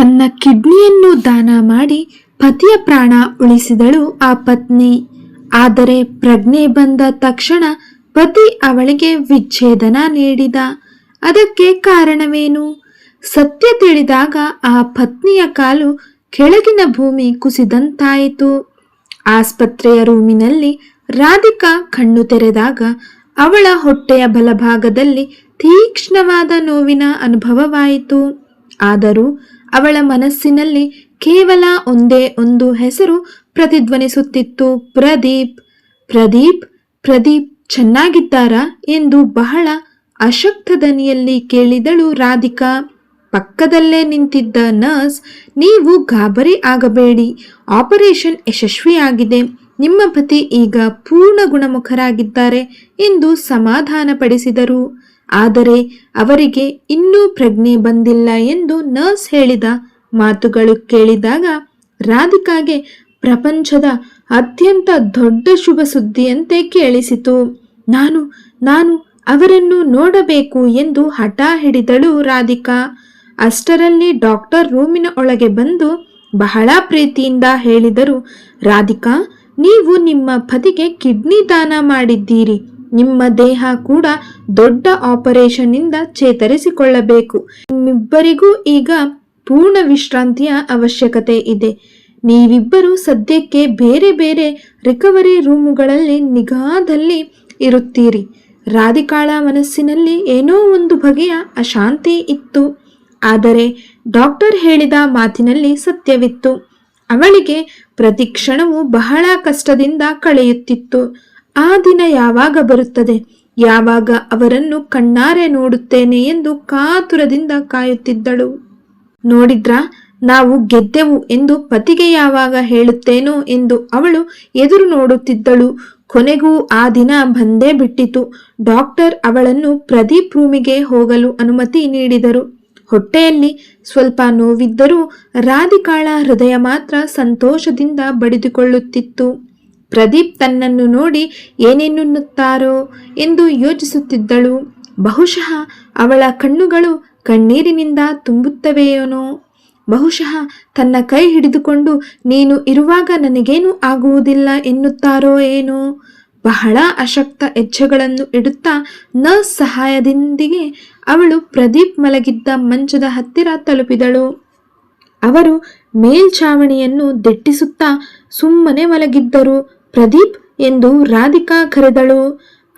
ತನ್ನ ಕಿಡ್ನಿಯನ್ನು ದಾನ ಮಾಡಿ ಪತಿಯ ಪ್ರಾಣ ಉಳಿಸಿದಳು ಆ ಪತ್ನಿ. ಆದರೆ ಪ್ರಜ್ಞೆ ಬಂದ ತಕ್ಷಣ ಪತಿ ಅವಳಿಗೆ ವಿಚ್ಛೇದನ ನೀಡಿದ. ಅದಕ್ಕೆ ಕಾರಣವೇನು? ಸತ್ಯ ತಿಳಿದಾಗ ಆ ಪತ್ನಿಯ ಕಾಲು ಕೆಳಗಿನ ಭೂಮಿ ಕುಸಿದಂತಾಯಿತು. ಆಸ್ಪತ್ರೆಯ ರೂಮಿನಲ್ಲಿ ರಾಧಿಕಾ ಕಣ್ಣು ತೆರೆದಾಗ ಅವಳ ಹೊಟ್ಟೆಯ ಬಲಭಾಗದಲ್ಲಿ ತೀಕ್ಷ್ಣವಾದ ನೋವಿನ ಅನುಭವವಾಯಿತು. ಆದರೂ ಅವಳ ಮನಸ್ಸಿನಲ್ಲಿ ಕೇವಲ ಒಂದೇ ಒಂದು ಹೆಸರು ಪ್ರತಿಧ್ವನಿಸುತ್ತಿತ್ತು. ಪ್ರದೀಪ್. ಪ್ರದೀಪ್ ಪ್ರದೀಪ್ ಚೆನ್ನಾಗಿದ್ದಾರಾ ಎಂದು ಬಹಳ ಅಶಕ್ತ ದನಿಯಲ್ಲಿ ಕೇಳಿದಳು ರಾಧಿಕಾ. ಪಕ್ಕದಲ್ಲೇ ನಿಂತಿದ್ದ ನರ್ಸ್, ನೀವು ಗಾಬರಿ ಆಗಬೇಡಿ. ಆಪರೇಷನ್ ಯಶಸ್ವಿಯಾಗಿದೆ. ನಿಮ್ಮ ಪತಿ ಈಗ ಪೂರ್ಣ ಗುಣಮುಖರಾಗಿದ್ದಾರೆ ಎಂದು ಸಮಾಧಾನಪಡಿಸಿದರು. ಆದರೆ ಅವರಿಗೆ ಇನ್ನೂ ಪ್ರಜ್ಞೆ ಬಂದಿಲ್ಲ ಎಂದು ನರ್ಸ್ ಹೇಳಿದ ಮಾತುಗಳು ಕೇಳಿದಾಗ ರಾಧಿಕಾಗೆ ಪ್ರಪಂಚದ ಅತ್ಯಂತ ದೊಡ್ಡ ಶುಭ ಸುದ್ದಿಯಂತೆ ಕೇಳಿಸಿತು. ನಾನು ನಾನು ಅವರನ್ನು ನೋಡಬೇಕು ಎಂದು ಹಠ ಹಿಡಿದಳು ರಾಧಿಕಾ. ಅಷ್ಟರಲ್ಲಿ ಡಾಕ್ಟರ್ ರೂಮಿನ ಒಳಗೆ ಬಂದು ಬಹಳ ಪ್ರೀತಿಯಿಂದ ಹೇಳಿದರು, ರಾಧಿಕಾ, ನೀವು ನಿಮ್ಮ ಪತಿಗೆ ಕಿಡ್ನಿ ದಾನ ಮಾಡಿದ್ದೀರಿ. ನಿಮ್ಮ ದೇಹ ಕೂಡ ದೊಡ್ಡ ಆಪರೇಷನ್ ಇಂದ ಚೇತರಿಸಿಕೊಳ್ಳಬೇಕು. ನಿಮ್ಮಿಬ್ಬರಿಗೂ ಈಗ ಪೂರ್ಣ ವಿಶ್ರಾಂತಿಯ ಅವಶ್ಯಕತೆ ಇದೆ. ನೀವಿಬ್ಬರು ಸದ್ಯಕ್ಕೆ ಬೇರೆ ಬೇರೆ ರಿಕವರಿ ರೂಮುಗಳಲ್ಲಿ ನಿಗಾದಲ್ಲಿ ಇರುತ್ತೀರಿ. ರಾಧಿಕಾಳ ಮನಸ್ಸಿನಲ್ಲಿ ಏನೋ ಒಂದು ಬಗೆಯ ಅಶಾಂತಿ ಇತ್ತು. ಆದರೆ ಡಾಕ್ಟರ್ ಹೇಳಿದ ಮಾತಿನಲ್ಲಿ ಸತ್ಯವಿತ್ತು. ಅವಳಿಗೆ ಪ್ರತಿ ಕ್ಷಣವೂ ಬಹಳ ಕಷ್ಟದಿಂದ ಕಳೆಯುತ್ತಿತ್ತು. ಆ ದಿನ ಯಾವಾಗ ಬರುತ್ತದೆ? ಯಾವಾಗ ಅವರನ್ನು ಕಣ್ಣಾರೆ ನೋಡುತ್ತೇನೆ ಎಂದು ಕಾತುರದಿಂದ ಕಾಯುತ್ತಿದ್ದಳು. ನೋಡಿದ್ರಾ, ನಾವು ಗೆದ್ದೆವು ಎಂದು ಪತಿಗೆ ಯಾವಾಗ ಹೇಳುತ್ತೇನೋ ಎಂದು ಅವಳು ಎದುರು ನೋಡುತ್ತಿದ್ದಳು. ಕೊನೆಗೂ ಆ ದಿನ ಬಂದೇ ಬಿಟ್ಟಿತು. ಡಾಕ್ಟರ್ ಅವಳನ್ನು ಪ್ರದೀಪ್ ರೂಮಿಗೆ ಹೋಗಲು ಅನುಮತಿ ನೀಡಿದರು. ಹೊಟ್ಟೆಯಲ್ಲಿ ಸ್ವಲ್ಪ ನೋವಿದ್ದರೂ ರಾಧಿಕಾಳ ಹೃದಯ ಮಾತ್ರ ಸಂತೋಷದಿಂದ ಬಡಿದುಕೊಳ್ಳುತ್ತಿತ್ತು. ಪ್ರದೀಪ್ ತನ್ನನ್ನು ನೋಡಿ ಏನೇನುತ್ತಾರೋ ಎಂದು ಯೋಚಿಸುತ್ತಿದ್ದಳು. ಬಹುಶಃ ಅವಳ ಕಣ್ಣುಗಳು ಕಣ್ಣೀರಿನಿಂದ ತುಂಬುತ್ತವೆಯೋನೋ? ಬಹುಶಃ ತನ್ನ ಕೈ ಹಿಡಿದುಕೊಂಡು ನೀನು ಇರುವಾಗ ನನಗೇನು ಆಗುವುದಿಲ್ಲ ಎನ್ನುತ್ತಾರೋ ಏನೋ? ಬಹಳ ಅಶಕ್ತ ಹೆಜ್ಜೆಗಳನ್ನು ಇಡುತ್ತಾ ನರ್ಸ್ ಸಹಾಯದಿಂದಿಗೆ ಅವಳು ಪ್ರದೀಪ್ ಮಲಗಿದ್ದ ಮಂಚದ ಹತ್ತಿರ ತಲುಪಿದಳು. ಅವರು ಮೇಲ್ಛಾವಣಿಯನ್ನು ದಿಟ್ಟಿಸುತ್ತಾ ಸುಮ್ಮನೆ ಮಲಗಿದ್ದರು. ಪ್ರದೀಪ್ ಎಂದು ರಾಧಿಕಾ ಕರೆದಳು.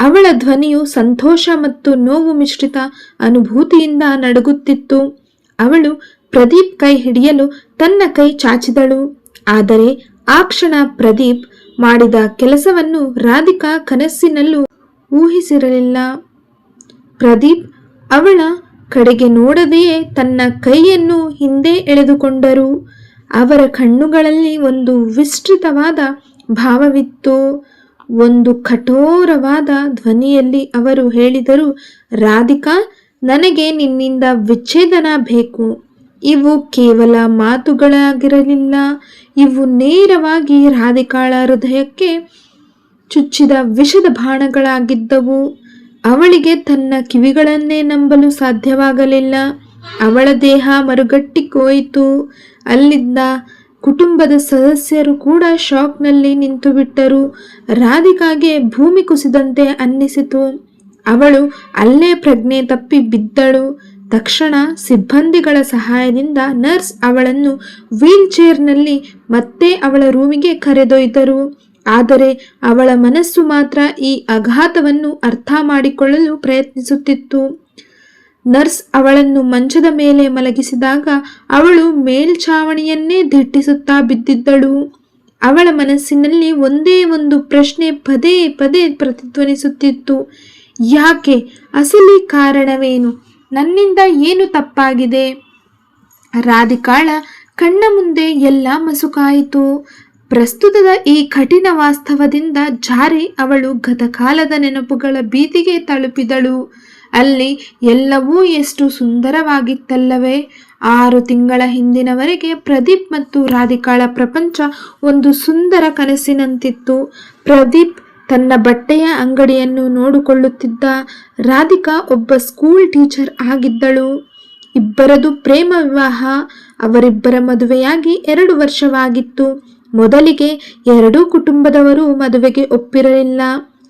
ಅವಳ ಧ್ವನಿಯು ಸಂತೋಷ ಮತ್ತು ನೋವು ಮಿಶ್ರಿತ ಅನುಭೂತಿಯಿಂದ ನಡುಗುತ್ತಿತ್ತು. ಅವಳು ಪ್ರದೀಪ್ ಕೈ ಹಿಡಿಯಲು ತನ್ನ ಕೈ ಚಾಚಿದಳು. ಆದರೆ ಆ ಕ್ಷಣ ಪ್ರದೀಪ್ ಮಾಡಿದ ಕೆಲಸವನ್ನು ರಾಧಿಕಾ ಕನಸಿನಲ್ಲೂ ಊಹಿಸಿರಲಿಲ್ಲ. ಪ್ರದೀಪ್ ಅವಳ ಕಡೆಗೆ ನೋಡದೆಯೇ ತನ್ನ ಕೈಯನ್ನು ಹಿಂದೆ ಎಳೆದುಕೊಂಡರು. ಅವರ ಕಣ್ಣುಗಳಲ್ಲಿ ಒಂದು ವಿಸ್ತೃತವಾದ ಭಾವವಿತ್ತು. ಒಂದು ಕಠೋರವಾದ ಧ್ವನಿಯಲ್ಲಿ ಅವರು ಹೇಳಿದರು, ರಾಧಿಕಾ, ನನಗೆ ನಿನ್ನಿಂದ ವಿಚ್ಛೇದನ ಬೇಕು. ಇವು ಕೇವಲ ಮಾತುಗಳಾಗಿರಲಿಲ್ಲ. ಇವು ನೇರವಾಗಿ ರಾಧಿಕಾಳ ಹೃದಯಕ್ಕೆ ಚುಚ್ಚಿದ ವಿಷದ ಬಾಣಗಳಾಗಿದ್ದವು. ಅವಳಿಗೆ ತನ್ನ ಕಿವಿಗಳನ್ನೇ ನಂಬಲು ಸಾಧ್ಯವಾಗಲಿಲ್ಲ. ಅವಳ ದೇಹ ಮರುಗಟ್ಟಿ ಕೋಯಿತು ಅಲ್ಲಿದ್ದ ಕುಟುಂಬದ ಸದಸ್ಯರು ಕೂಡ ಶಾಕ್ನಲ್ಲಿ ನಿಂತು ಬಿಟ್ಟರು ರಾಧಿಕಾಗೆ ಭೂಮಿ ಕುಸಿದಂತೆ ಅನ್ನಿಸಿತು. ಅವಳು ಅಲ್ಲೇ ಪ್ರಜ್ಞೆ ತಪ್ಪಿ ಬಿದ್ದಳು. ತಕ್ಷಣ ಸಿಬ್ಬಂದಿಗಳ ಸಹಾಯದಿಂದ ನರ್ಸ್ ಅವಳನ್ನು ವೀಲ್ ಚೇರ್ನಲ್ಲಿ ಮತ್ತೆ ಅವಳ ರೂಮಿಗೆ ಕರೆದೊಯ್ದರು. ಆದರೆ ಅವಳ ಮನಸ್ಸು ಮಾತ್ರ ಈ ಅಘಾತವನ್ನು ಅರ್ಥ ಮಾಡಿಕೊಳ್ಳಲು ಪ್ರಯತ್ನಿಸುತ್ತಿತ್ತು. ನರ್ಸ್ ಅವಳನ್ನು ಮಂಚದ ಮೇಲೆ ಮಲಗಿಸಿದಾಗ ಅವಳು ಮೇಲ್ಛಾವಣಿಯನ್ನೇ ದಿಟ್ಟಿಸುತ್ತಾ ಬಿದ್ದಿದ್ದಳು. ಅವಳ ಮನಸ್ಸಿನಲ್ಲಿ ಒಂದೇ ಒಂದು ಪ್ರಶ್ನೆ ಪದೇ ಪದೇ ಪ್ರತಿಧ್ವನಿಸುತ್ತಿತ್ತು. ಯಾಕೆ? ಅಸಲಿ ಕಾರಣವೇನು? ನನ್ನಿಂದ ಏನು ತಪ್ಪಾಗಿದೆ? ರಾಧಿಕಾಳ ಕಣ್ಣ ಮುಂದೆ ಎಲ್ಲ ಮಸುಕಾಯಿತು. ಪ್ರಸ್ತುತದ ಈ ಕಠಿಣ ವಾಸ್ತವದಿಂದ ಜಾರಿ ಅವಳು ಗತಕಾಲದ ನೆನಪುಗಳ ಬೀದಿಗೆ ತಲುಪಿದಳು. ಅಲ್ಲಿ ಎಲ್ಲವೂ ಎಷ್ಟು ಸುಂದರವಾಗಿತ್ತಲ್ಲವೇ? ಆರು ತಿಂಗಳ ಹಿಂದಿನವರೆಗೆ ಪ್ರದೀಪ್ ಮತ್ತು ರಾಧಿಕಾಳ ಪ್ರಪಂಚ ಒಂದು ಸುಂದರ ಕನಸಿನಂತಿತ್ತು. ಪ್ರದೀಪ್ ತನ್ನ ಬಟ್ಟೆಯ ಅಂಗಡಿಯನ್ನು ನೋಡಿಕೊಳ್ಳುತ್ತಿದ್ದ ರಾಧಿಕಾ ಒಬ್ಬ ಸ್ಕೂಲ್ ಟೀಚರ್ ಆಗಿದ್ದಳು. ಇಬ್ಬರದು ಪ್ರೇಮ ವಿವಾಹ, ಅವರಿಬ್ಬರ ಮದುವೆಯಾಗಿ ಎರಡು ವರ್ಷವಾಗಿತ್ತು. ಮೊದಲಿಗೆ ಎರಡೂ ಕುಟುಂಬದವರು ಮದುವೆಗೆ ಒಪ್ಪಿರಲಿಲ್ಲ.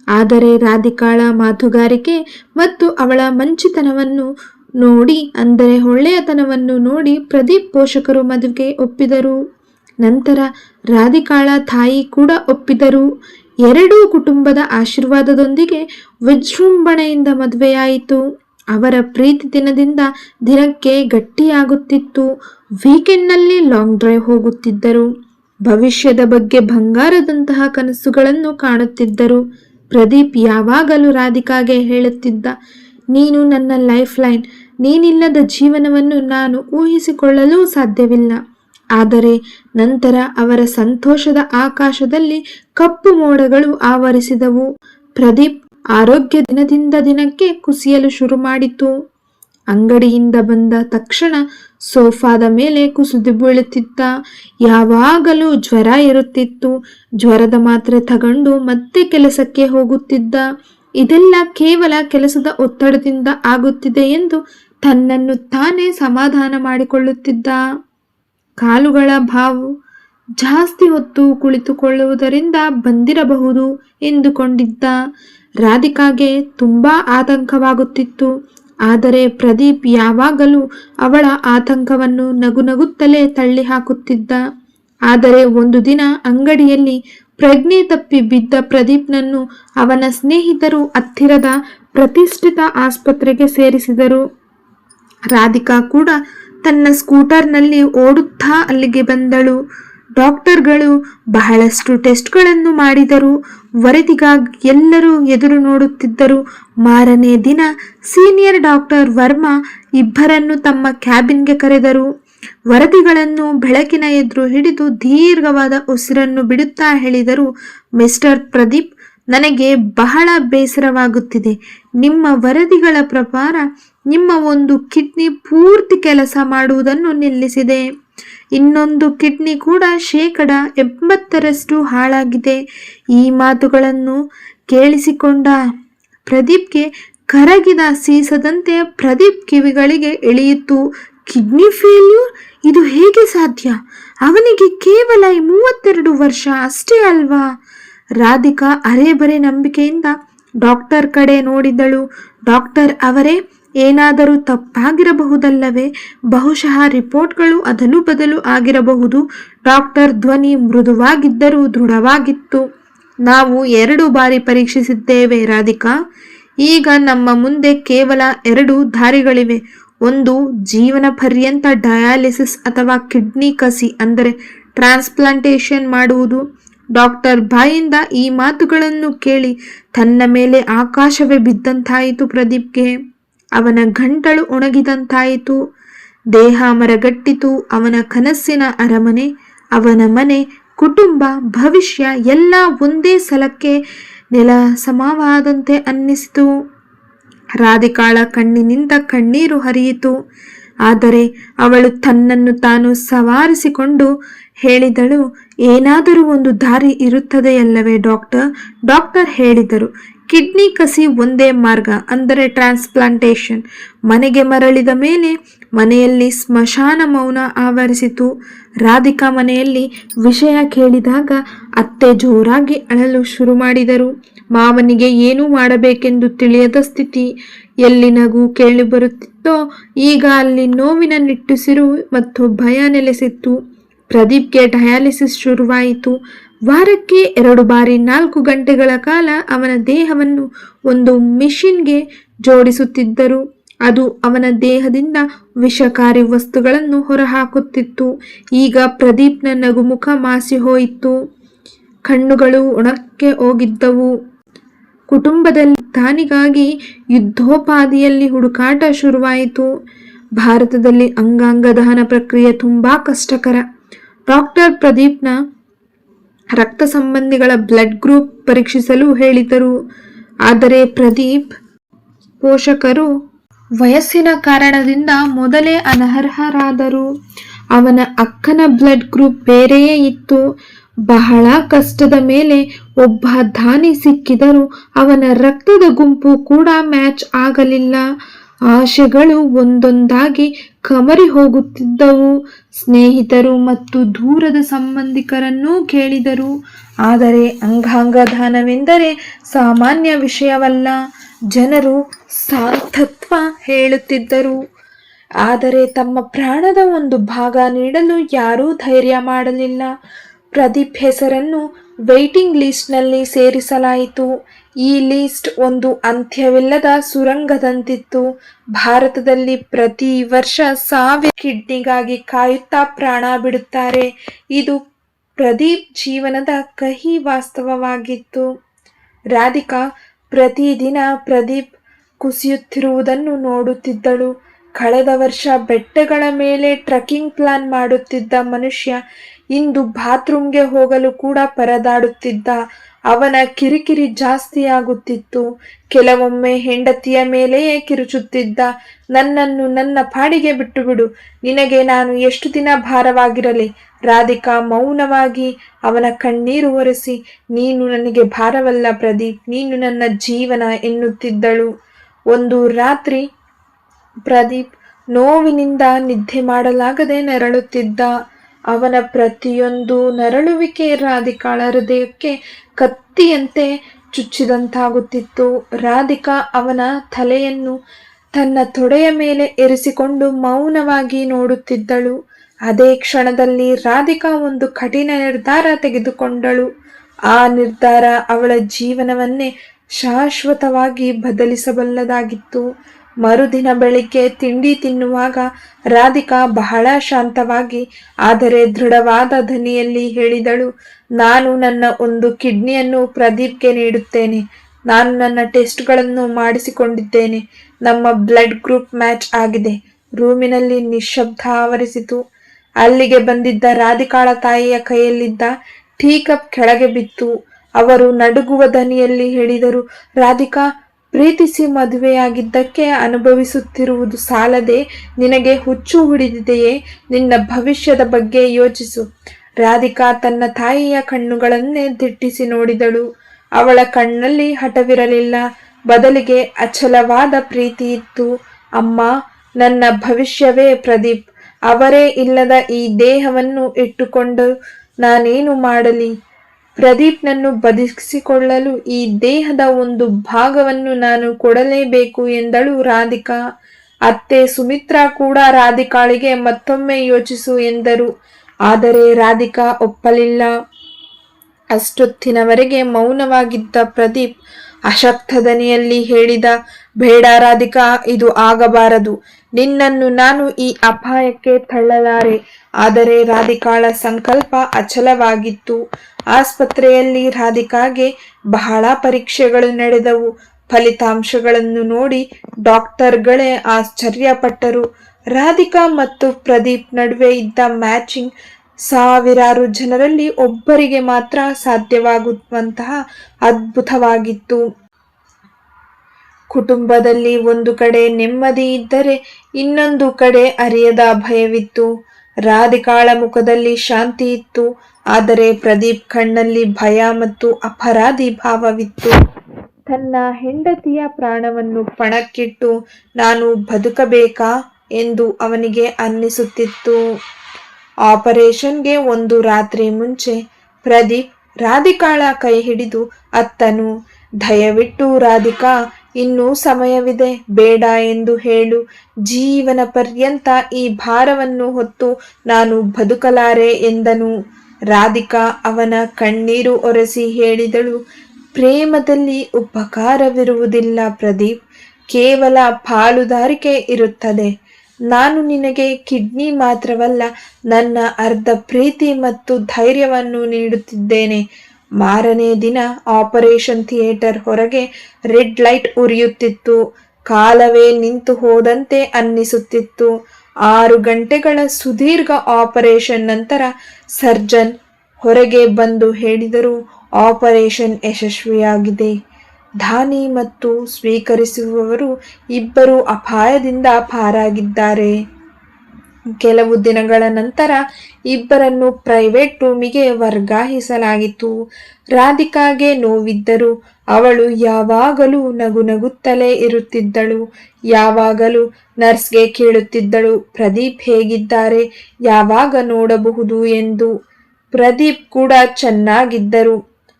ಆದರೆ ರಾಧಿಕಾಳ ಮಾತುಗಾರಿಕೆ ಮತ್ತು ಅವಳ ಮಂಚಿತನವನ್ನು ನೋಡಿ, ಅಂದರೆ ಒಳ್ಳೆಯತನವನ್ನು ನೋಡಿ ಪ್ರದೀಪ್ ಪೋಷಕರು ಮದುವೆಗೆ ಒಪ್ಪಿದರು. ನಂತರ ರಾಧಿಕಾಳ ತಾಯಿ ಕೂಡ ಒಪ್ಪಿದರು. ಎರಡೂ ಕುಟುಂಬದ ಆಶೀರ್ವಾದದೊಂದಿಗೆ ವಿಜೃಂಭಣೆಯಿಂದ ಮದುವೆಯಾಯಿತು. ಅವರ ಪ್ರೀತಿ ದಿನದಿಂದ ದಿನಕ್ಕೆ ಗಟ್ಟಿಯಾಗುತ್ತಿತ್ತು. ವೀಕೆಂಡ್ನಲ್ಲಿ ಲಾಂಗ್ ಡ್ರೈವ್ ಹೋಗುತ್ತಿದ್ದರು. ಭವಿಷ್ಯದ ಬಗ್ಗೆ ಬಂಗಾರದಂತಹ ಕನಸುಗಳನ್ನು ಕಾಣುತ್ತಿದ್ದರು. ಪ್ರದೀಪ್ ಯಾವಾಗಲೂ ರಾಧಿಕಾಗೆ ಹೇಳುತ್ತಿದ್ದ, ನೀನು ನನ್ನ ಲೈಫ್ ಲೈನ್ ನೀನಿಲ್ಲದ ಜೀವನವನ್ನು ನಾನು ಊಹಿಸಿಕೊಳ್ಳಲೂ ಸಾಧ್ಯವಿಲ್ಲ. ಆದರೆ ನಂತರ ಅವರ ಸಂತೋಷದ ಆಕಾಶದಲ್ಲಿ ಕಪ್ಪು ಮೋಡಗಳು ಆವರಿಸಿದವು. ಪ್ರದೀಪ್ ಆರೋಗ್ಯ ದಿನದಿಂದ ದಿನಕ್ಕೆ ಕುಸಿಯಲು ಶುರು ಮಾಡಿತು ಅಂಗಡಿಯಿಂದ ಬಂದ ತಕ್ಷಣ ಸೋಫಾದ ಮೇಲೆ ಕುಸಿದು ಬೀಳುತ್ತಿದ್ದ. ಯಾವಾಗಲೂ ಜ್ವರ ಇರುತ್ತಿತ್ತು. ಜ್ವರದ ಮಾತ್ರೆ ತಗೊಂಡು ಮತ್ತೆ ಕೆಲಸಕ್ಕೆ ಹೋಗುತ್ತಿದ್ದ. ಇದೆಲ್ಲ ಕೇವಲ ಕೆಲಸದ ಒತ್ತಡದಿಂದ ಆಗುತ್ತಿದೆ ಎಂದು ತನ್ನನ್ನು ತಾನೇ ಸಮಾಧಾನ ಮಾಡಿಕೊಳ್ಳುತ್ತಿದ್ದ. ಕಾಲುಗಳ ಬಾವು ಜಾಸ್ತಿ ಹೊತ್ತು ಕುಳಿತುಕೊಳ್ಳುವುದರಿಂದ ಬಂದಿರಬಹುದು ಎಂದುಕೊಂಡಿದ್ದ. ರಾಧಿಕಾಗೆ ತುಂಬಾ ಆತಂಕವಾಗುತ್ತಿತ್ತು. ಆದರೆ ಪ್ರದೀಪ್ ಯಾವಾಗಲೂ ಅವಳ ಆತಂಕವನ್ನು ನಗುನಗುತ್ತಲೇ ತಳ್ಳಿ ಹಾಕುತ್ತಿದ್ದ ಆದರೆ ಒಂದು ದಿನ ಅಂಗಡಿಯಲ್ಲಿ ಪ್ರಜ್ಞೆ ತಪ್ಪಿ ಬಿದ್ದ ಪ್ರದೀಪ್ನನ್ನು ಅವನ ಸ್ನೇಹಿತರು ಹತ್ತಿರದ ಪ್ರತಿಷ್ಠಿತ ಆಸ್ಪತ್ರೆಗೆ ಸೇರಿಸಿದರು. ರಾಧಿಕಾ ಕೂಡ ತನ್ನ ಸ್ಕೂಟರ್ನಲ್ಲಿ ಓಡುತ್ತಾ ಅಲ್ಲಿಗೆ ಬಂದಳು. ಡಾಕ್ಟರ್ಗಳು ಬಹಳಷ್ಟು ಟೆಸ್ಟ್ಗಳನ್ನು ಮಾಡಿದರು ವರದಿಗಾಗಿ ಎಲ್ಲರೂ ಎದುರು ನೋಡುತ್ತಿದ್ದರು. ಮಾರನೇ ದಿನ ಸೀನಿಯರ್ ಡಾಕ್ಟರ್ ವರ್ಮಾ ಇಬ್ಬರನ್ನು ತಮ್ಮ ಕ್ಯಾಬಿನ್ಗೆ ಕರೆದರು. ವರದಿಗಳನ್ನು ಬೆಳಕಿನ ಎದುರು ಹಿಡಿದು ದೀರ್ಘವಾದ ಉಸಿರನ್ನು ಬಿಡುತ್ತಾ ಹೇಳಿದರು, ಮಿಸ್ಟರ್ ಪ್ರದೀಪ್, ನನಗೆ ಬಹಳ ಬೇಸರವಾಗುತ್ತಿದೆ. ನಿಮ್ಮ ವರದಿಗಳ ಪ್ರಕಾರ ನಿಮ್ಮ ಒಂದು ಕಿಡ್ನಿ ಪೂರ್ತಿ ಕೆಲಸ ಮಾಡುವುದನ್ನು ನಿಲ್ಲಿಸಿದೆ. ಇನ್ನೊಂದು ಕಿಡ್ನಿ ಕೂಡ ಶೇಕಡ ಎಂಬತ್ತರಷ್ಟು ಹಾಳಾಗಿದೆ. ಈ ಮಾತುಗಳನ್ನು ಕೇಳಿಸಿಕೊಂಡ ಪ್ರದೀಪ್ಗೆ ಕರಗಿದ ಸೀಸದಂತೆ ಪ್ರದೀಪ್ ಕಿವಿಗಳಿಗೆ ಇಳಿಯಿತು ಕಿಡ್ನಿ ಫೇಲ್ಯೂರ್? ಇದು ಹೇಗೆ ಸಾಧ್ಯ? ಅವನಿಗೆ ಕೇವಲ ಮೂವತ್ತೆರಡು ವರ್ಷ ಅಷ್ಟೇ ಅಲ್ವಾ? ರಾಧಿಕಾ ಅರೆಬರೆ ನಂಬಿಕೆಯಿಂದ ಡಾಕ್ಟರ್ ಕಡೆ ನೋಡಿದಳು. ಡಾಕ್ಟರ್ ಅವರೇ ಏನಾದರೂ ತಪ್ಪಾಗಿರಬಹುದಲ್ಲವೇ? ಬಹುಶಃ ರಿಪೋರ್ಟ್ಗಳು ಅದಲು ಬದಲು ಆಗಿರಬಹುದು. ಡಾಕ್ಟರ್ ಧ್ವನಿ ಮೃದುವಾಗಿದ್ದರೂ ದೃಢವಾಗಿತ್ತು. ನಾವು ಎರಡು ಬಾರಿ ಪರೀಕ್ಷಿಸಿದ್ದೇವೆ, ರಾಧಿಕಾ. ಈಗ ನಮ್ಮ ಮುಂದೆ ಕೇವಲ ಎರಡು ದಾರಿಗಳಿವೆ. ಒಂದು ಜೀವನ ಪರ್ಯಂತ ಡಯಾಲಿಸಿಸ್ ಅಥವಾ ಕಿಡ್ನಿ ಕಸಿ, ಅಂದರೆ ಟ್ರಾನ್ಸ್ಪ್ಲಾಂಟೇಷನ್ ಮಾಡುವುದು. ಡಾಕ್ಟರ್ ಬಾಯಿಂದ ಈ ಮಾತುಗಳನ್ನು ಕೇಳಿ ತನ್ನ ಮೇಲೆ ಆಕಾಶವೇ ಬಿದ್ದಂತಾಯಿತು ಪ್ರದೀಪ್ಗೆ. ಅವನ ಗಂಟಲು ಒಣಗಿದಂತಾಯಿತು. ದೇಹ ಮರಗಟ್ಟಿತು. ಅವನ ಕನಸಿನ ಅರಮನೆ, ಅವನ ಮನೆ, ಕುಟುಂಬ, ಭವಿಷ್ಯ ಎಲ್ಲ ಒಂದೇ ಸಲಕ್ಕೆ ನೆಲ ಸಮವಾದಂತೆ ಅನ್ನಿಸಿತು. ರಾಧಿಕಾಳ ಕಣ್ಣಿನಿಂದ ಕಣ್ಣೀರು ಹರಿಯಿತು. ಆದರೆ ಅವಳು ತನ್ನನ್ನು ತಾನು ಸವಾರಿಸಿಕೊಂಡು ಹೇಳಿದಳು, ಏನಾದರೂ ಒಂದು ದಾರಿ ಇರುತ್ತದೆಯಲ್ಲವೇ ಡಾಕ್ಟರ್? ಡಾಕ್ಟರ್ ಹೇಳಿದರು ಕಿಡ್ನಿ ಕಸಿ ಒಂದೇ ಮಾರ್ಗ, ಅಂದರೆ ಟ್ರಾನ್ಸ್ಪ್ಲಾಂಟೇಷನ್. ಮನೆಗೆ ಮರಳಿದ ಮೇಲೆ ಮನೆಯಲ್ಲಿ ಸ್ಮಶಾನ ಮೌನ ಆವರಿಸಿತು. ರಾಧಿಕಾ ಮನೆಯಲ್ಲಿ ವಿಷಯ ಕೇಳಿದಾಗ ಅತ್ತೆ ಜೋರಾಗಿ ಅಳಲು ಶುರು ಮಾಡಿದರು. ಮಾವನಿಗೆ ಏನು ಮಾಡಬೇಕೆಂದು ತಿಳಿಯದ ಸ್ಥಿತಿ. ಎಲ್ಲಿ ನಗು ಕೇಳಿಬರುತ್ತಿತ್ತೋ ಈಗ ಅಲ್ಲಿ ನೋವಿನ ನಿಟ್ಟುಸಿರು ಮತ್ತು ಭಯ ನೆಲೆಸಿತ್ತು. ಪ್ರದೀಪ್ಗೆ ಡಯಾಲಿಸಿಸ್ ಶುರುವಾಯಿತು. ವಾರಕ್ಕೆ ಎರಡು ಬಾರಿ ನಾಲ್ಕು ಗಂಟೆಗಳ ಕಾಲ ಅವನ ದೇಹವನ್ನು ಒಂದು ಮಿಷಿನ್ಗೆ ಜೋಡಿಸುತ್ತಿದ್ದರು. ಅದು ಅವನ ದೇಹದಿಂದ ವಿಷಕಾರಿ ವಸ್ತುಗಳನ್ನು ಹೊರಹಾಕುತ್ತಿತ್ತು. ಈಗ ಪ್ರದೀಪ್ನ ನಗುಮುಖ ಮಾಸಿ ಹೋಯಿತು. ಕಣ್ಣುಗಳು ಒಣಕ್ಕೆ ಹೋಗಿದ್ದವು. ಕುಟುಂಬದಲ್ಲಿ ತಾನಿಗಾಗಿ ಯುದ್ಧೋಪಾದಿಯಲ್ಲಿ ಹುಡುಕಾಟ ಶುರುವಾಯಿತು. ಭಾರತದಲ್ಲಿ ಅಂಗಾಂಗ ದಹನ ಪ್ರಕ್ರಿಯೆ ತುಂಬಾ ಕಷ್ಟಕರ. ಡಾಕ್ಟರ್ ಪ್ರದೀಪ್ನ ರಕ್ತ ಸಂಬಂಧಿಗಳ ಬ್ಲಡ್ ಗ್ರೂಪ್ ಪರೀಕ್ಷಿಸಲು ಹೇಳಿದರು. ಆದರೆ ಪ್ರದೀಪ್, ಪೋಷಕರು ವಯಸ್ಸಿನ ಕಾರಣದಿಂದ ಮೊದಲೇ ಅನರ್ಹರಾದರು. ಅವನ ಅಕ್ಕನ ಬ್ಲಡ್ ಗ್ರೂಪ್ ಬೇರೆಯೇ ಇತ್ತು. ಬಹಳ ಕಷ್ಟದ ಮೇಲೆ ಒಬ್ಬ ದಾನಿ ಸಿಕ್ಕಿದರೂ ಅವನ ರಕ್ತದ ಗುಂಪು ಕೂಡ ಮ್ಯಾಚ್ ಆಗಲಿಲ್ಲ. ಆಶೆಗಳು ಒಂದೊಂದಾಗಿ ಕಮರಿ ಹೋಗುತ್ತಿದ್ದವು. ಸ್ನೇಹಿತರು ಮತ್ತು ದೂರದ ಸಂಬಂಧಿಕರನ್ನೂ ಕೇಳಿದರು. ಆದರೆ ಅಂಗಾಂಗ ದಾನವೆಂದರೆ ಸಾಮಾನ್ಯ ವಿಷಯವಲ್ಲ. ಜನರು ಸಾರ್ಥತ್ವ ಹೇಳುತ್ತಿದ್ದರು. ಆದರೆ ತಮ್ಮ ಪ್ರಾಣದ ಒಂದು ಭಾಗ ನೀಡಲು ಯಾರೂ ಧೈರ್ಯ ಮಾಡಲಿಲ್ಲ. ಪ್ರದೀಪ್ ಹೆಸರನ್ನು ವೇಟಿಂಗ್ ಲಿಸ್ಟ್ನಲ್ಲಿ ಸೇರಿಸಲಾಯಿತು. ಈ ಲಿಸ್ಟ್ ಒಂದು ಅಂತ್ಯವಿಲ್ಲದ ಸುರಂಗದಂತಿತ್ತು. ಭಾರತದಲ್ಲಿ ಪ್ರತಿ ವರ್ಷ ಸಾವಿರ ಕಿಡ್ನಿಗಾಗಿ ಕಾಯುತ್ತಾ ಪ್ರಾಣ ಬಿಡುತ್ತಾರೆ. ಇದು ಪ್ರದೀಪ್ ಜೀವನದ ಕಹಿ ವಾಸ್ತವವಾಗಿತ್ತು. ರಾಧಿಕಾ ಪ್ರತಿದಿನ ಪ್ರದೀಪ್ ಕುಸಿಯುತ್ತಿರುವುದನ್ನು ನೋಡುತ್ತಿದ್ದಳು. ಕಳೆದ ವರ್ಷ ಬೆಟ್ಟಗಳ ಮೇಲೆ ಟ್ರಕ್ಕಿಂಗ್ ಪ್ಲಾನ್ ಮಾಡುತ್ತಿದ್ದ ಮನುಷ್ಯ ಇಂದು ಬಾತ್ರೂಮ್ಗೆ ಹೋಗಲು ಕೂಡ ಪರದಾಡುತ್ತಿದ್ದ ಅವನ ಕಿರಿಕಿರಿ ಜಾಸ್ತಿಯಾಗುತ್ತಿತ್ತು. ಕೆಲವೊಮ್ಮೆ ಹೆಂಡತಿಯ ಮೇಲೆಯೇ ಕಿರುಚುತ್ತಿದ್ದ, ನನ್ನನ್ನು ನನ್ನ ಪಾಡಿಗೆ ಬಿಟ್ಟು ಬಿಡು ನಿನಗೆ ನಾನು ಎಷ್ಟು ದಿನ ಭಾರವಾಗಿರಲಿ? ರಾಧಿಕಾ ಮೌನವಾಗಿ ಅವನ ಕಣ್ಣೀರು ಒರೆಸಿ, ನೀನು ನನಗೆ ಭಾರವಲ್ಲ ಪ್ರದೀಪ್, ನೀನು ನನ್ನ ಜೀವನ ಎನ್ನುತ್ತಿದ್ದಳು. ಒಂದು ರಾತ್ರಿ ಪ್ರದೀಪ್ ನೋವಿನಿಂದ ನಿದ್ದೆ ಮಾಡಲಾಗದೆ ನರಳುತ್ತಿದ್ದ. ಅವನ ಪ್ರತಿಯೊಂದು ನರಳುವಿಕೆ ರಾಧಿಕಾಳ ಹೃದಯಕ್ಕೆ ಕತ್ತಿಯಂತೆ ಚುಚ್ಚಿದಂತಾಗುತ್ತಿತ್ತು. ರಾಧಿಕಾ ಅವನ ತಲೆಯನ್ನು ತನ್ನ ತೊಡೆಯ ಮೇಲೆ ಎರಿಸಿಕೊಂಡು ಮೌನವಾಗಿ ನೋಡುತ್ತಿದ್ದಳು. ಅದೇ ಕ್ಷಣದಲ್ಲಿ ರಾಧಿಕಾ ಒಂದು ಕಠಿಣ ನಿರ್ಧಾರ ತೆಗೆದುಕೊಂಡಳು. ಆ ನಿರ್ಧಾರ ಅವಳ ಜೀವನವನ್ನೇ ಶಾಶ್ವತವಾಗಿ ಬದಲಿಸಬಲ್ಲದಾಗಿತ್ತು. ಮರುದಿನ ಬೆಳಿಗ್ಗೆ ತಿಂಡಿ ತಿನ್ನುವಾಗ ರಾಧಿಕಾ ಬಹಳ ಶಾಂತವಾಗಿ, ಆದರೆ ದೃಢವಾದ ಧ್ವನಿಯಲ್ಲಿ ಹೇಳಿದಳು, ನಾನು ನನ್ನ ಒಂದು ಕಿಡ್ನಿಯನ್ನು ಪ್ರದೀಪ್ಗೆ ನೀಡುತ್ತೇನೆ. ನಾನು ನನ್ನ ಟೆಸ್ಟ್ಗಳನ್ನು ಮಾಡಿಸಿಕೊಂಡಿದ್ದೇನೆ. ನಮ್ಮ ಬ್ಲಡ್ ಗ್ರೂಪ್ ಮ್ಯಾಚ್ ಆಗಿದೆ. ರೂಮಿನಲ್ಲಿ ನಿಶ್ಶಬ್ದ ಆವರಿಸಿತು. ಅಲ್ಲಿಗೆ ಬಂದಿದ್ದ ರಾಧಿಕಾಳ ತಾಯಿಯ ಕೈಯಲ್ಲಿದ್ದ ಟೀ ಕಪ್ ಕೆಳಗೆ ಬಿತ್ತು. ಅವರು ನಡುಗುವ ದನಿಯಲ್ಲಿ ಹೇಳಿದರು, ರಾಧಿಕಾ ಪ್ರೀತಿಸಿ ಮದುವೆಯಾಗಿದ್ದಕ್ಕೆ ಅನುಭವಿಸುತ್ತಿರುವುದು ಸಾಲದೆ ನಿನಗೆ ಹುಚ್ಚು ಹಿಡಿದಿದೆಯೇ? ನಿನ್ನ ಭವಿಷ್ಯದ ಬಗ್ಗೆ ಯೋಚಿಸು. ರಾಧಿಕಾ ತನ್ನ ತಾಯಿಯ ಕಣ್ಣುಗಳನ್ನೇ ದಿಟ್ಟಿಸಿ ನೋಡಿದಳು. ಅವಳ ಕಣ್ಣಲ್ಲಿ ಹಠವಿರಲಿಲ್ಲ. ಬದಲಿಗೆ ಅಚಲವಾದ ಪ್ರೀತಿ ಇತ್ತು. ಅಮ್ಮ, ನನ್ನ ಭವಿಷ್ಯವೇ ಪ್ರದೀಪ್. ಅವರೇ ಇಲ್ಲದ ಈ ದೇಹವನ್ನು ಇಟ್ಟುಕೊಂಡು ನಾನೇನು ಮಾಡಲಿ? ಪ್ರದೀಪ್ನನ್ನು ಬದುಕಿಸಿಕೊಳ್ಳಲು ಈ ದೇಹದ ಒಂದು ಭಾಗವನ್ನು ನಾನು ಕೊಡಲೇಬೇಕು ಎಂದಳು ರಾಧಿಕಾ. ಅತ್ತೆ ಸುಮಿತ್ರಾ ಕೂಡ ರಾಧಿಕಾಳಿಗೆ ಮತ್ತೊಮ್ಮೆ ಯೋಚಿಸು ಎಂದರು. ಆದರೆ ರಾಧಿಕಾ ಒಪ್ಪಲಿಲ್ಲ. ಅಷ್ಟೊತ್ತಿನವರೆಗೆ ಮೌನವಾಗಿದ್ದ ಪ್ರದೀಪ್ ಅಶಕ್ತ ದನಿಯಲ್ಲಿ ಹೇಳಿದ ಬೇಡ ರಾಧಿಕಾ, ಇದು ಆಗಬಾರದು. ನಿನ್ನನ್ನು ನಾನು ಈ ಅಪಾಯಕ್ಕೆ ತಳ್ಳಲಾರೆ. ಆದರೆ ರಾಧಿಕಾಳ ಸಂಕಲ್ಪ ಅಚಲವಾಗಿತ್ತು. ಆಸ್ಪತ್ರೆಯಲ್ಲಿ ರಾಧಿಕಾಗೆ ಬಹಳ ಪರೀಕ್ಷೆಗಳು ನಡೆದವು. ಫಲಿತಾಂಶಗಳನ್ನು ನೋಡಿ ಡಾಕ್ಟರ್ಗಳೇ ಆಶ್ಚರ್ಯಪಟ್ಟರು. ರಾಧಿಕಾ ಮತ್ತು ಪ್ರದೀಪ್ ನಡುವೆ ಇದ್ದ ಮ್ಯಾಚಿಂಗ್ ಸಾವಿರಾರು ಜನರಲ್ಲಿ ಒಬ್ಬರಿಗೆ ಮಾತ್ರ ಸಾಧ್ಯವಾಗುವಂತಹ ಅದ್ಭುತವಾಗಿತ್ತು. ಕುಟುಂಬದಲ್ಲಿ ಒಂದು ಕಡೆ ನೆಮ್ಮದಿ ಇದ್ದರೆ ಇನ್ನೊಂದು ಕಡೆ ಅರಿಯದ ಭಯವಿತ್ತು. ರಾಧಿಕಾಳ ಮುಖದಲ್ಲಿ ಶಾಂತಿ ಇತ್ತು. ಆದರೆ ಪ್ರದೀಪ್ ಕಣ್ಣಲ್ಲಿ ಭಯ ಮತ್ತು ಅಪರಾಧಿ ಭಾವವಿತ್ತು. ತನ್ನ ಹೆಂಡತಿಯ ಪ್ರಾಣವನ್ನು ಪಣಕ್ಕಿಟ್ಟು, ನಾನು ಬದುಕಬೇಕಾ? ಎಂದು ಅವನಿಗೆ ಅನ್ನಿಸುತ್ತಿತ್ತು. ಆಪರೇಷನ್ಗೆ ಒಂದು ರಾತ್ರಿ ಮುಂಚೆ ಪ್ರದೀಪ್ ರಾಧಿಕಾಳ ಕೈ ಹಿಡಿದು ಅತ್ತನು, ದಯವಿಟ್ಟು ರಾಧಿಕಾ ಇನ್ನೂ ಸಮಯವಿದೆ. ಬೇಡ ಎಂದು ಹೇಳು. ಜೀವನ ಪರ್ಯಂತ ಈ ಭಾರವನ್ನು ಹೊತ್ತು ನಾನು ಬದುಕಲಾರೆ ಎಂದನು. ರಾಧಿಕಾ ಅವನ ಕಣ್ಣೀರು ಒರೆಸಿ ಹೇಳಿದಳು. ಪ್ರೇಮದಲ್ಲಿ ಉಪಕಾರವಿರುವುದಿಲ್ಲ ಪ್ರದೀಪ್. ಕೇವಲ ಪಾಲುದಾರಿಕೆ ಇರುತ್ತದೆ. ನಾನು ನಿನಗೆ ಕಿಡ್ನಿ ಮಾತ್ರವಲ್ಲ, ನನ್ನ ಅರ್ಧ ಪ್ರೀತಿ ಮತ್ತು ಧೈರ್ಯವನ್ನು ನೀಡುತ್ತಿದ್ದೇನೆ. ಮಾರನೇ ದಿನ ಆಪರೇಷನ್ ಥಿಯೇಟರ್ ಹೊರಗೆ ರೆಡ್ ಲೈಟ್ ಉರಿಯುತ್ತಿತ್ತು. ಕಾಲವೇ ನಿಂತು ಹೋದಂತೆ ಅನ್ನಿಸುತ್ತಿತ್ತು. ಆರು ಗಂಟೆಗಳ ಸುದೀರ್ಘ ಆಪರೇಷನ್ ನಂತರ ಸರ್ಜನ್ ಹೊರಗೆ ಬಂದು ಹೇಳಿದರು ಆಪರೇಷನ್ ಯಶಸ್ವಿಯಾಗಿದೆ. ಧಾನಿ ಮತ್ತು ಸ್ವೀಕರಿಸುವವರು ಇಬ್ಬರು ಅಪಾಯದಿಂದ ಪಾರಾಗಿದ್ದಾರೆ. ಕೆಲವು ದಿನಗಳ ನಂತರ ಇಬ್ಬರನ್ನು ಪ್ರೈವೇಟ್ ರೂಮಿಗೆ ವರ್ಗಾಯಿಸಲಾಗಿತ್ತು. ರಾಧಿಕಾಗೆ ನೋವಿದ್ದರು ಅವಳು ಯಾವಾಗಲೂ ನಗು ನಗುತ್ತಲೇ ಇರುತ್ತಿದ್ದಳು. ಯಾವಾಗಲೂ ನರ್ಸ್ಗೆ ಕೇಳುತ್ತಿದ್ದಳು, ಪ್ರದೀಪ್ ಹೇಗಿದ್ದಾರೆ? ಯಾವಾಗ ನೋಡಬಹುದು? ಎಂದು. ಪ್ರದೀಪ್ ಕೂಡ ಚೆನ್ನಾಗಿದ್ದರು.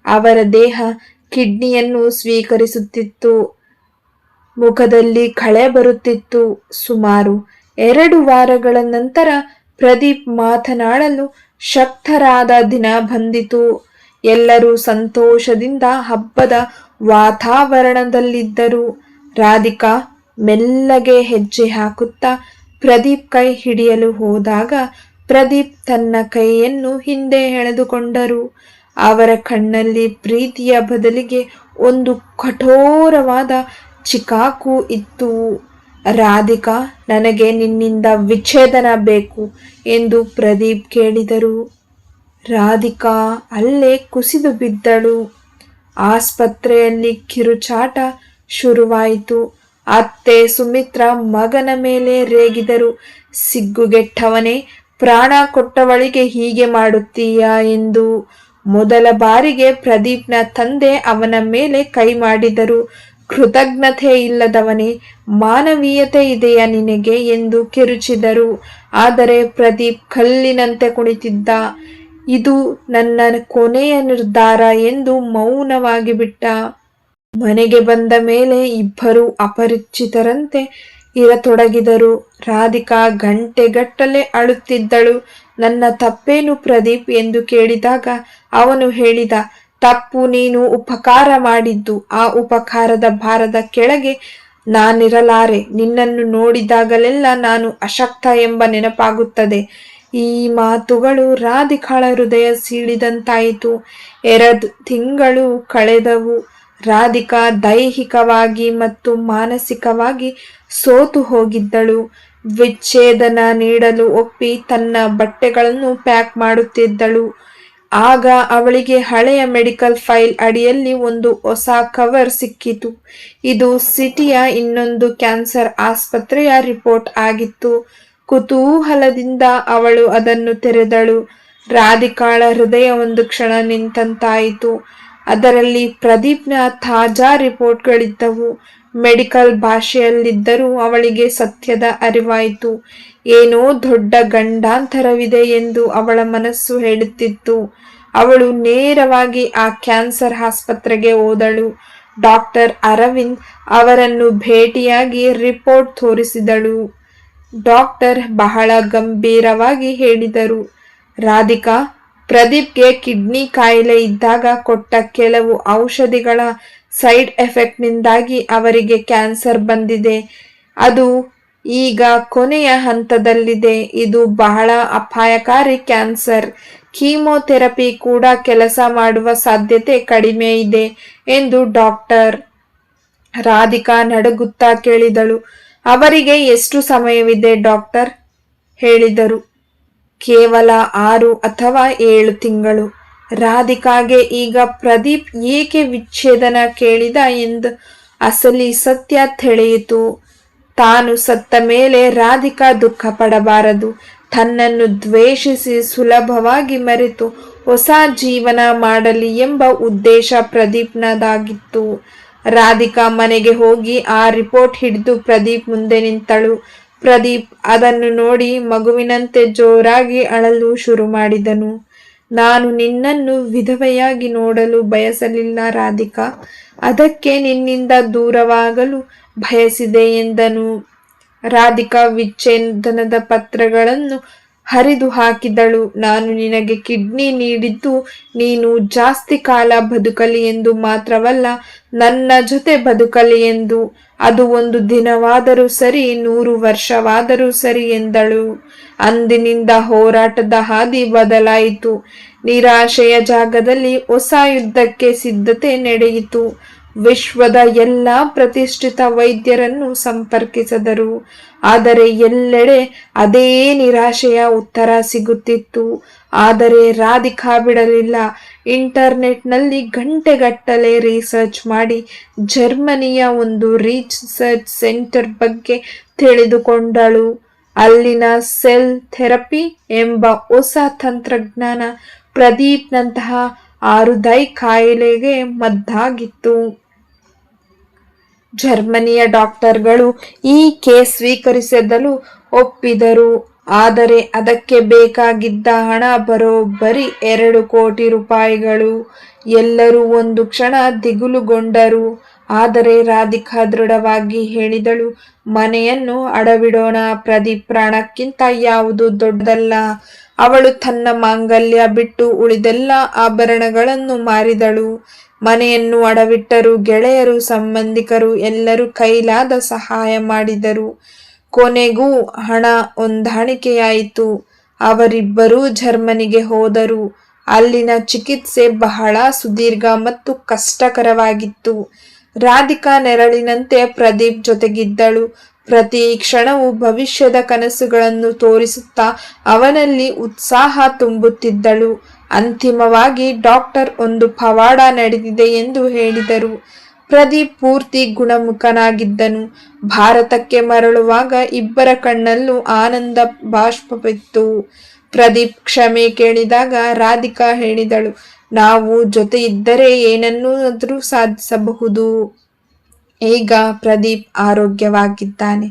ಅವರ ದೇಹ ಕಿಡ್ನಿಯನ್ನು ಸ್ವೀಕರಿಸುತ್ತಿತ್ತು. ಮುಖದಲ್ಲಿ ಕಳೆ ಬರುತ್ತಿತ್ತು. ಸುಮಾರು ಎರಡು ವಾರಗಳ ನಂತರ ಪ್ರದೀಪ್ ಮಾತನಾಡಲು ಶಕ್ತರಾದ ದಿನ ಬಂದಿತು. ಎಲ್ಲರೂ ಸಂತೋಷದಿಂದ ಹಬ್ಬದ ವಾತಾವರಣದಲ್ಲಿದ್ದರು. ರಾಧಿಕಾ ಮೆಲ್ಲಗೆ ಹೆಜ್ಜೆ ಹಾಕುತ್ತಾ ಪ್ರದೀಪ್ ಕೈ ಹಿಡಿಯಲು ಹೋದಾಗ ಪ್ರದೀಪ್ ತನ್ನ ಕೈಯನ್ನು ಹಿಂದೆ ಎಳೆದುಕೊಂಡರು. ಅವರ ಕಣ್ಣಲ್ಲಿ ಪ್ರೀತಿಯ ಬದಲಿಗೆ ಒಂದು ಕಠೋರವಾದ ಚಿಕಾಕು ಇತ್ತು. ರಾಧಿಕಾ, ನನಗೆ ನಿನ್ನಿಂದ ವಿಚ್ಛೇದನ ಬೇಕು ಎಂದು ಪ್ರದೀಪ್ ಕೇಳಿದರು. ರಾಧಿಕಾ ಅಲ್ಲೇ ಕುಸಿದು ಬಿದ್ದಳು. ಆಸ್ಪತ್ರೆಯಲ್ಲಿ ಕಿರುಚಾಟ ಶುರುವಾಯಿತು. ಅತ್ತೆ ಸುಮಿತ್ರ ಮಗನ ಮೇಲೆ ರೇಗಿದರು. ಸಿಗ್ಗುಗೆಟ್ಟವನೇ, ಪ್ರಾಣ ಕೊಟ್ಟವಳಿಗೆ ಹೀಗೆ ಮಾಡುತ್ತೀಯಾ ಎಂದು ಮೊದಲ ಬಾರಿಗೆ ಪ್ರದೀಪ್ನ ತಂದೆ ಅವನ ಮೇಲೆ ಕೈ ಮಾಡಿದರು. ಕೃತಜ್ಞತೆ ಇಲ್ಲದವನೇ ಮಾನವೀಯತೆ ಇದೆಯಾ ನಿನಗೆ ಎಂದು ಕಿರುಚಿದರು. ಆದರೆ ಪ್ರದೀಪ್ ಕಲ್ಲಿನಂತೆ ಕುಣಿತಿದ್ದ, ಇದು ನನ್ನ ಕೊನೆಯ ನಿರ್ಧಾರ ಎಂದು ಮೌನವಾಗಿ ಬಿಟ್ಟ. ಮನೆಗೆ ಬಂದ ಮೇಲೆ ಇಬ್ಬರು ಅಪರಿಚಿತರಂತೆ ಇರತೊಡಗಿದರು. ರಾಧಿಕಾ ಗಂಟೆಗಟ್ಟಲೆ ಅಳುತ್ತಿದ್ದಳು. ನನ್ನ ತಪ್ಪೇನು ಪ್ರದೀಪ್ ಎಂದು ಕೇಳಿದಾಗ ಅವನು ಹೇಳಿದ ತಪ್ಪು ನೀನು ಉಪಕಾರ ಮಾಡಿದ್ದು, ಆ ಉಪಕಾರದ ಭಾರದ ಕೆಳಗೆ ನಾನಿರಲಾರೆ. ನಿನ್ನನ್ನು ನೋಡಿದಾಗಲೆಲ್ಲ ನಾನು ಅಶಕ್ತ ಎಂಬ ನೆನಪಾಗುತ್ತದೆ. ಈ ಮಾತುಗಳು ರಾಧಿಕಾಳ ಹೃದಯ ಸೀಳಿದಂತಾಯಿತು. ಎರಡು ತಿಂಗಳು ಕಳೆದವು. ರಾಧಿಕಾ ದೈಹಿಕವಾಗಿ ಮತ್ತು ಮಾನಸಿಕವಾಗಿ ಸೋತು ಹೋಗಿದ್ದಳು. ವಿಚ್ಛೇದನ ನೀಡಲು ಒಪ್ಪಿ ತನ್ನ ಬಟ್ಟೆಗಳನ್ನು ಪ್ಯಾಕ್ ಮಾಡುತ್ತಿದ್ದಳು. ಆಗ ಅವಳಿಗೆ ಹಳೆಯ ಮೆಡಿಕಲ್ ಫೈಲ್ ಅಡಿಯಲ್ಲಿ ಒಂದು ಹೊಸ ಕವರ್ ಸಿಕ್ಕಿತು. ಇದು ಸಿಟಿಯ ಇನ್ನೊಂದು ಕ್ಯಾನ್ಸರ್ ಆಸ್ಪತ್ರೆಯ ರಿಪೋರ್ಟ್ ಆಗಿತ್ತು. ಕುತೂಹಲದಿಂದ ಅವಳು ಅದನ್ನು ತೆರೆದಳು. ರಾಧಿಕಾಳ ಹೃದಯ ಒಂದು ಕ್ಷಣ ನಿಂತಂತಾಯಿತು. ಅದರಲ್ಲಿ ಪ್ರದೀಪ್ನ ತಾಜಾ ರಿಪೋರ್ಟ್ಗಳಿದ್ದವು ಮೆಡಿಕಲ್ ಭಾಷೆಯಲ್ಲಿದ್ದರೂ ಅವಳಿಗೆ ಸತ್ಯದ ಅರಿವಾಯಿತು. ಏನೋ ದೊಡ್ಡ ಗಂಡಾಂತರವಿದೆ ಎಂದು ಅವಳ ಮನಸ್ಸು ಹೇಳುತ್ತಿತ್ತು. ಅವಳು ನೇರವಾಗಿ ಆ ಕ್ಯಾನ್ಸರ್ ಆಸ್ಪತ್ರೆಗೆ ಹೋದಳು. ಡಾಕ್ಟರ್ ಅರವಿಂದ್ ಅವರನ್ನು ಭೇಟಿಯಾಗಿ ರಿಪೋರ್ಟ್ ತೋರಿಸಿದಳು. ಡಾಕ್ಟರ್ ಬಹಳ ಗಂಭೀರವಾಗಿ ಹೇಳಿದರು. ರಾಧಿಕಾ, ಪ್ರದೀಪ್ಗೆ ಕಿಡ್ನಿ ಕಾಯಿಲೆ ಇದ್ದಾಗ ಕೊಟ್ಟ ಕೆಲವು ಔಷಧಿಗಳ ಸೈಡ್ ಎಫೆಕ್ಟ್ನಿಂದಾಗಿ ಅವರಿಗೆ ಕ್ಯಾನ್ಸರ್ ಬಂದಿದೆ. ಅದು ಈಗ ಕೊನೆಯ ಹಂತದಲ್ಲಿದೆ. ಇದು ಬಹಳ ಅಪಾಯಕಾರಿ ಕ್ಯಾನ್ಸರ್. ಕೀಮೋಥೆರಪಿ ಕೂಡ ಕೆಲಸ ಮಾಡುವ ಸಾಧ್ಯತೆ ಕಡಿಮೆ ಇದೆ ಎಂದು ಡಾಕ್ಟರ್ ರಾಧಿಕಾ ನಡುಗುತ್ತಾ ಕೇಳಿದಳು. ಅವರಿಗೆ ಎಷ್ಟು ಸಮಯವಿದೆ ಡಾಕ್ಟರ್? ಹೇಳಿದರು. ಕೇವಲ ಆರು ಅಥವಾ ಏಳು ತಿಂಗಳು. ರಾಧಿಕಾಗೆ ಈಗ ಪ್ರದೀಪ್ ಏಕೆ ವಿಚ್ಛೇದನ ಕೇಳಿದ ಎಂದು ಅಸಲಿ ಸತ್ಯ ತಿಳಿಯಿತು. ತಾನು ಸತ್ತ ಮೇಲೆ ರಾಧಿಕಾ ದುಃಖ ಪಡಬಾರದು ತನ್ನನ್ನು ದ್ವೇಷಿಸಿ ಸುಲಭವಾಗಿ ಮರೆತು ಹೊಸ ಜೀವನ ಮಾಡಲಿ ಎಂಬ ಉದ್ದೇಶ ಪ್ರದೀಪ್ನದಾಗಿತ್ತು. ರಾಧಿಕಾ ಮನೆಗೆ ಹೋಗಿ ಆ ರಿಪೋರ್ಟ್ ಹಿಡಿದು ಪ್ರದೀಪ್ ಮುಂದೆ ನಿಂತಳು. ಪ್ರದೀಪ್ ಅದನ್ನು ನೋಡಿ ಮಗುವಿನಂತೆ ಜೋರಾಗಿ ಅಳಲು ಶುರು ಮಾಡಿದನು. ನಾನು ನಿನ್ನನ್ನು ವಿಧವೆಯಾಗಿ ನೋಡಲು ಬಯಸಲಿಲ್ಲ ರಾಧಿಕಾ. ಅದಕ್ಕೆ ನಿನ್ನಿಂದ ದೂರವಾಗಲು ಬಯಸಿದೆ ಎಂದನು. ರಾಧಿಕಾ ವಿಚ್ಛೇದನದ ಪತ್ರಗಳನ್ನು ಹರಿದು ಹಾಕಿದಳು. ನಾನು ನಿನಗೆ ಕಿಡ್ನಿ ನೀಡಿದ್ದು ನೀನು ಜಾಸ್ತಿ ಕಾಲ ಬದುಕಲಿ ಎಂದು ಮಾತ್ರವಲ್ಲ, ನನ್ನ ಜೊತೆ ಬದುಕಲಿ ಎಂದು. ಅದು ಒಂದು ದಿನವಾದರೂ ಸರಿ, ನೂರು ವರ್ಷವಾದರೂ ಸರಿ ಎಂದಳು. ಅಂದಿನಿಂದ ಹೋರಾಟದ ಹಾದಿ ಬದಲಾಯಿತು. ನಿರಾಶೆಯ ಜಾಗದಲ್ಲಿ ಹೊಸ ಯುದ್ಧಕ್ಕೆ ಸಿದ್ಧತೆ ನಡೆಯಿತು. ವಿಶ್ವದ ಎಲ್ಲ ಪ್ರತಿಷ್ಠಿತ ವೈದ್ಯರನ್ನು ಸಂಪರ್ಕಿಸಿದರು. ಆದರೆ ಎಲ್ಲೆಡೆ ಅದೇ ನಿರಾಶೆಯ ಉತ್ತರ ಸಿಗುತ್ತಿತ್ತು. ಆದರೆ ರಾಧಿಕಾ ಬಿಡಲಿಲ್ಲ. ಇಂಟರ್ನೆಟ್ನಲ್ಲಿ ಗಂಟೆಗಟ್ಟಲೆ ರಿಸರ್ಚ್ ಮಾಡಿ ಜರ್ಮನಿಯ ಒಂದು ರಿಸರ್ಚ್ ಸೆಂಟರ್ ಬಗ್ಗೆ ತಿಳಿದುಕೊಂಡಳು. ಅಲ್ಲಿನ ಸೆಲ್ ಥೆರಪಿ ಎಂಬ ಹೊಸ ತಂತ್ರಜ್ಞಾನ ಪ್ರದೀಪ್ನಂತಹ ಆರುದೈ ಕಾಯಿಲೆಗೆ ಮದ್ದಾಗಿತ್ತು. ಜರ್ಮನಿಯ ಡಾಕ್ಟರ್ಗಳು ಈ ಕೇಸ್ ಸ್ವೀಕರಿಸಿದಲು ಒಪ್ಪಿದರು. ಆದರೆ ಅದಕ್ಕೆ ಬೇಕಾಗಿದ್ದ ಹಣ ಬರೋಬ್ಬರಿ ಎರಡು ಕೋಟಿ ರೂಪಾಯಿಗಳು. ಎಲ್ಲರೂ ಒಂದು ಕ್ಷಣ ದಿಗುಲುಗೊಂಡರು. ಆದರೆ ರಾಧಿಕಾ ದೃಢವಾಗಿ ಹೇಳಿದಳು, ಮನೆಯನ್ನು ಅಡವಿಡೋಣ ಪ್ರದೀಪ್ ಪ್ರಾಣಕ್ಕಿಂತ ಯಾವುದು ದೊಡ್ಡದಲ್ಲ. ಅವಳು ತನ್ನ ಮಾಂಗಲ್ಯ ಬಿಟ್ಟು ಉಳಿದೆಲ್ಲ ಆಭರಣಗಳನ್ನು ಮಾರಿದಳು. ಮನೆಯನ್ನು ಅಡವಿಟ್ಟರು ಗೆಳೆಯರು, ಸಂಬಂಧಿಕರು ಎಲ್ಲರೂ ಕೈಲಾದ ಸಹಾಯ ಮಾಡಿದರು. ಕೊನೆಗೂ ಹಣ ಹೊಂದಾಣಿಕೆಯಾಯಿತು. ಅವರಿಬ್ಬರೂ ಜರ್ಮನಿಗೆ ಹೋದರು. ಅಲ್ಲಿನ ಚಿಕಿತ್ಸೆ ಬಹಳ ಸುದೀರ್ಘ ಮತ್ತು ಕಷ್ಟಕರವಾಗಿತ್ತು. ರಾಧಿಕಾ ನೆರಳಿನಂತೆ ಪ್ರದೀಪ್ ಜೊತೆಗಿದ್ದಳು. ಪ್ರತಿ ಕ್ಷಣವು ಭವಿಷ್ಯದ ಕನಸುಗಳನ್ನು ತೋರಿಸುತ್ತಾ ಅವನಲ್ಲಿ ಉತ್ಸಾಹ ತುಂಬುತ್ತಿದ್ದಳು. ಅಂತಿಮವಾಗಿ ಡಾಕ್ಟರ್ ಒಂದು ಪವಾಡ ನಡೆದಿದೆ ಎಂದು ಹೇಳಿದರು. ಪ್ರದೀಪ್ ಪೂರ್ತಿ ಗುಣಮುಖನಾಗಿದ್ದನು. ಭಾರತಕ್ಕೆ ಮರಳುವಾಗ ಇಬ್ಬರ ಕಣ್ಣಲ್ಲೂ ಆನಂದ ಬಾಷ್ಪವಿತ್ತು. ಪ್ರದೀಪ್ ಕ್ಷಮೆ ಕೇಳಿದಾಗ ರಾಧಿಕಾ ಹೇಳಿದಳು, ನಾವು ಜೊತೆ ಇದ್ದರೆ ಏನನ್ನಾದರೂ ಸಾಧಿಸಬಹುದು. ಈಗ ಪ್ರದೀಪ್ ಆರೋಗ್ಯವಾಗಿದ್ದಾನೆ.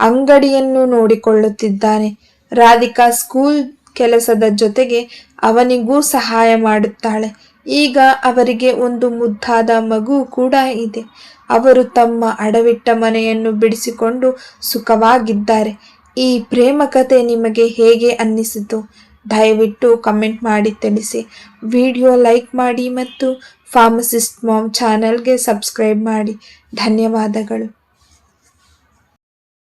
ಅಂಗಡಿಯನ್ನು ನೋಡಿಕೊಳ್ಳುತ್ತಿದ್ದಾನೆ. ರಾಧಿಕಾ ಸ್ಕೂಲ್ ಕೆಲಸದ ಜೊತೆಗೆ ಅವನಿಗೂ ಸಹಾಯ ಮಾಡುತ್ತಾಳೆ. ಈಗ ಅವರಿಗೆ ಒಂದು ಮುದ್ದಾದ ಮಗು ಕೂಡ ಇದೆ. ಅವರು ತಮ್ಮ ಅಡವಿಟ್ಟ ಮನೆಯನ್ನು ಬಿಡಿಸಿಕೊಂಡು ಸುಖವಾಗಿದ್ದಾರೆ. ಈ ಪ್ರೇಮ ಕಥೆ ನಿಮಗೆ ಹೇಗೆ ಅನ್ನಿಸಿತು? ದಯವಿಟ್ಟು ಕಮೆಂಟ್ ಮಾಡಿ ತಿಳಿಸಿ. ವಿಡಿಯೋ ಲೈಕ್ ಮಾಡಿ ಮತ್ತು ಫಾರ್ಮಸಿಸ್ಟ್ ಮಾಮ್ ಚಾನಲ್ಗೆ ಸಬ್ಸ್ಕ್ರೈಬ್ ಮಾಡಿ. ಧನ್ಯವಾದಗಳು.